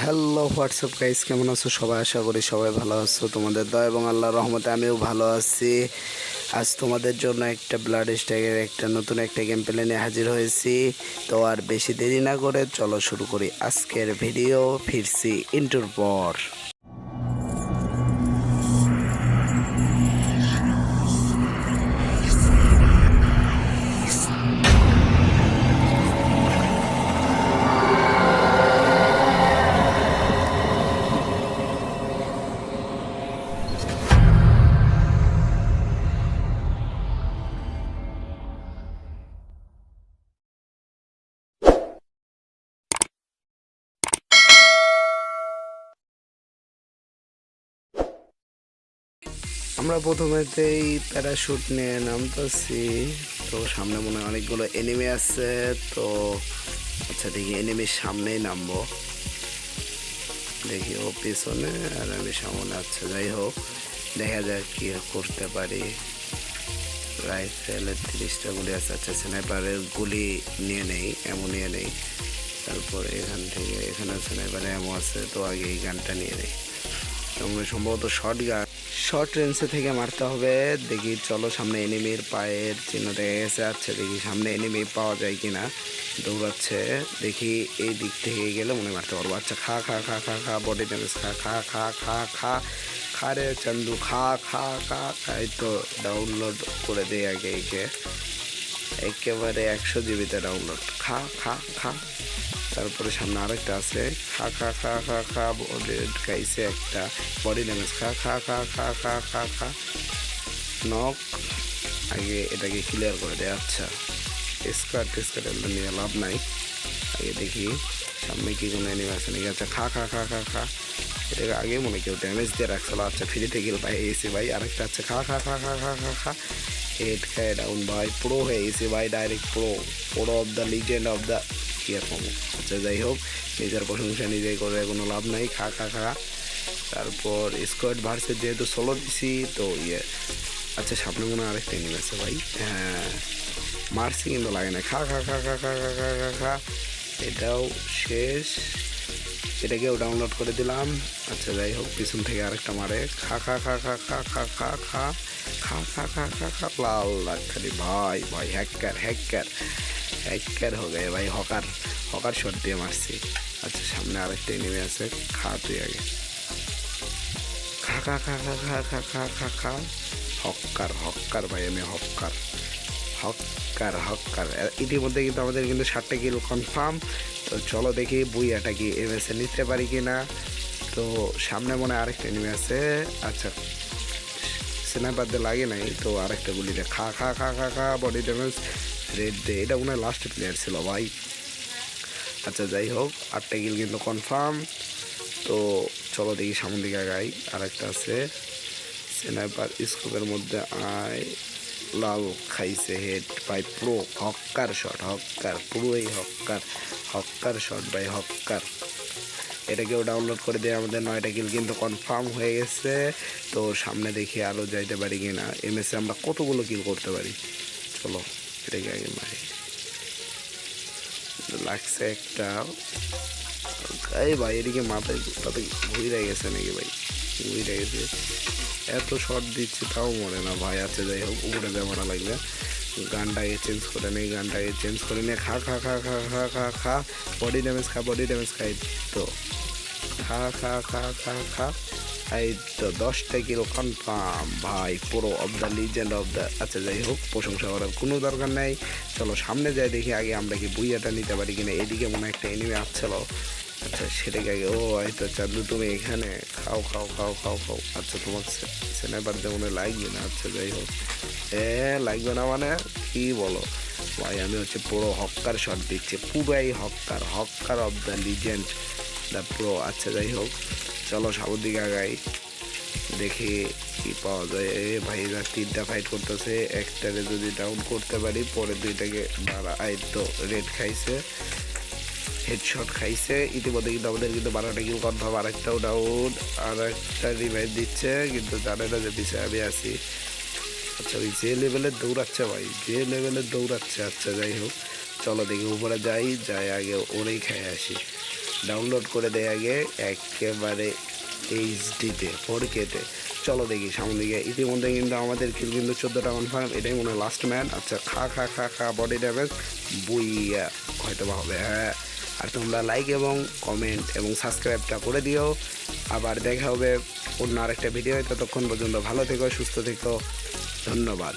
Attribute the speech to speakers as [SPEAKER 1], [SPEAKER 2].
[SPEAKER 1] Hello WhatsApp guys কেমন আছো? সবাই আশা করি সবাই ভালো আছো। তোমাদের দয়া এবং আল্লাহ রহমতে আমিও ভালো আছি। আজ তোমাদের জন্য একটা ব্লাড স্ট্যাগের একটা নতুন একটা গেম প্লে নিয়ে হাজির হয়েছি। তো আর বেশি দেরি না করে চলো শুরু করি। আজকের ভিডিও ফিরছি ইন্টুর পর। আমরা প্রথমেতেই প্যারাশুট নিয়ে নামতেছি। তো সামনে মনে হয় অনেকগুলো এনিমি আছে। তো আচ্ছা দেখি এনিমির সামনেই নামবো। দেখি ও পিছনে আর আমি সামনে। আচ্ছা যাই হোক, দেখা যাক কি করতে পারি। রাইফেলের তিরিশটা গুলি আছে। আচ্ছা স্নাইপারের গুলি নিয়ে নেই এমন নিয়ে নেই। তারপর এখান থেকে এখানে স্নাইপারে এমন আছে। তো আগে এই গানটা নিয়ে নেই। সম্ভবত শর্ট গান শর্ট রেঞ্জে থেকে মারতে হবে দেখি চলো সামনে এনিমির পায়ের চিহ্ন দেখা গেছে আচ্ছা দেখি সামনে এনিমি পাওয়া যায় কি না দৌড়াচ্ছে দেখি এই দিক থেকে গেলে মনে মারতে পারব আচ্ছা খা খা খা খা খা বডি ড্যামেজ খা খা খা খা খা খা রে চান্দু খা খা খা খাই তো ডাউনলোড করে দেয় আগে একে একেবারে একশো জিবিতে ডাউনলোড খা খা খা তারপরে সামনে আরেকটা আছে খা খা খা খা খা খাইছে একটা বডি ড্যামেজ খা খা খা খা খা খা খা নক আগে এটাকে ক্লিয়ার করে দেয় আচ্ছা স্কোয়ার টিস্কোয়ার এগুলো নিয়ে লাভ নাই আগে দেখি সামনে কি কোনো এনিমি আছে নাকি আচ্ছা খা খা খা খা খা এটাকে আগে মনে কেউ ড্যামেজ দিয়ে রাখছিল আচ্ছা ফ্রিতে গেল ভাই এসে ভাই আরেকটা আছে খা খা খা খা খা খা খা হেড খায় ডাউন ভাই প্রো হয়ে গেছে ভাই direct pro pro of the legend of the কি কমো আচ্ছা যাই হোক নিজের প্রশংসা নিজেই করে কোনো লাভ নাই, খা খা খা। তারপর স্কোয়াড ভার্সের যেহেতু সোলো দিছি, তো ইয়ে। আচ্ছা সামনে মনে আরেকটা এনিমি আছে ভাই। হ্যাঁ মারছি কিন্তু লাগে না। খা খা খা খা খা খা খা খা খা। এটাও শেষ। এটাকেও ডাউনলোড করে দিলাম আচ্ছা যাই হোক পিছন থেকে আরেকটা মারে খা খা খা খা খা খা খা খা খা খা খা খা খা লাল খালি ভাই ভাই হ্যাকার হ্যাকার হ্যাকার হো গে ভাই হকার হকার শট দিয়ে মারছি আচ্ছা সামনে আরেকটা এনিমি আছে খা তুই আগে খা খা খা খা খা খা খা খা খা হক্কার হক্কার ভাই আমি হক্কার হক্কার হক্কার ইতিমধ্যে কিন্তু আমাদের কিন্তু ষাটটা কিলো কনফার্ম তো চলো দেখি বুইয়াটা কি এমএসএ নিতে পারি কি না তো সামনে মনে আরেকটা এনিমি আছে। আচ্ছা স্নাইপার দিয়ে লাগে নাই, তো আরেকটা গুলি দে। খা খা খা খা খা বডি ড্যামেজ রেড দে এটা মনে হয় লাস্ট প্লেয়ার ছিল ভাই। আচ্ছা যাই হোক, আটটা গিল কিন্তু কনফার্ম তো চলো দেখি সামনের দিকে আগাই। আরেকটা আছে। স্নাইপার স্কোপের মধ্যে আয়। লাল খাইছে হেড বাই প্রো হক্কার শট হক্কার পুরোই হক্কার হক্কার শট বাই হক্কার এটাকেও ডাউনলোড করে দিয়ে আমাদের নয়টা কিল কিন্তু কনফার্ম হয়ে গেছে। তো সামনে দেখি আলো যাইতে পারি কিনা। এমএসে আমরা কতগুলো কিল করতে পারি? চলো এটাকে আগে মারি? লাগছে একটা। এই ভাই এদিকে মাথায় তাতে ঘুরে গেছে নাকি ভাই ঘুরে গেছে এত শর্ট দিচ্ছে তাও মরে না ভাই আছে যাই হোক উপরে মারা লাগবে গানটাকে চেঞ্জ করে নেই গানটাকে চেঞ্জ করে নিয়ে খা খা খা খা খা খা খা বডি ড্যামেজ খা বডি ড্যামেজ খাই তো খা খা খা খা খা এই তো দশটা কিলো কনফার্ম ভাই পুরো of the legend of the আচ্ছা যাই হোক প্রশংসা করার কোনো দরকার নেই চলো সামনে যাই দেখি আগে আমরা কি বুইয়াটা নিতে পারি কিনা এদিকে মনে একটা এনিমে আসছিল আচ্ছা সেটাকে আগে ও এই তো চাঁদু, তুমি এখানে খাও খাও খাও খাও খাও। আচ্ছা তোমার স্নাইপার দিয়ে মনে লাগবে না। আচ্ছা যাই হোক। এ, লাগবে না মানে? কি বলো? ভাই, আমি হচ্ছে পুরো হক্কার শট দিচ্ছি। পুরাই হক্কার হক্কার of the legend the pro আচ্ছা যাই হোক। চলো, সামনের দিকে আগাই। দেখি কি পাওয়া যায়। এ ভাইরা তিনটা ফাইট করতেছে। একটারে যদি ডাউন করতে পারি পরে দুইটাকে বাড়া আই তো রেড খাইছে। হেডশট খাইছে। ইতিমধ্যে কিন্তু আমাদের কিন্তু বারোটা কিন্তু কনফার্ম আরেকটাও ডাউন আর একটা রিভাইভ দিচ্ছে, কিন্তু জানে না যে পিছিয়ে আমি আছি। আচ্ছা ওই যে লেভেলে দৌড়াচ্ছে ভাই, যে লেভেলে দৌড়াচ্ছে আচ্ছা যাই হোক। চলো দেখি, উপরে যাই যাই আগে ওরেই খেয়ে আসি। ডাউনলোড করে দেয় আগে, একেবারে এইচডিতে ফোর কেতে চলো দেখি সামনে দিকে। ইতিমধ্যে কিন্তু আমাদের কিল কিন্তু চোদ্দোটা কনফার্ম এটাই মনে হয় লাস্ট ম্যান আচ্ছা খা খা খা খা বডি ড্যামেজ বইয়া, হয়তো বা হবে হ্যাঁ। আর তোমরা লাইক এবং কমেন্ট এবং সাবস্ক্রাইবটা করে দিও। আবার দেখা হবে অন্য আরেকটা ভিডিও ততক্ষণ পর্যন্ত ভালো থেকো, সুস্থ থেকো। ধন্যবাদ।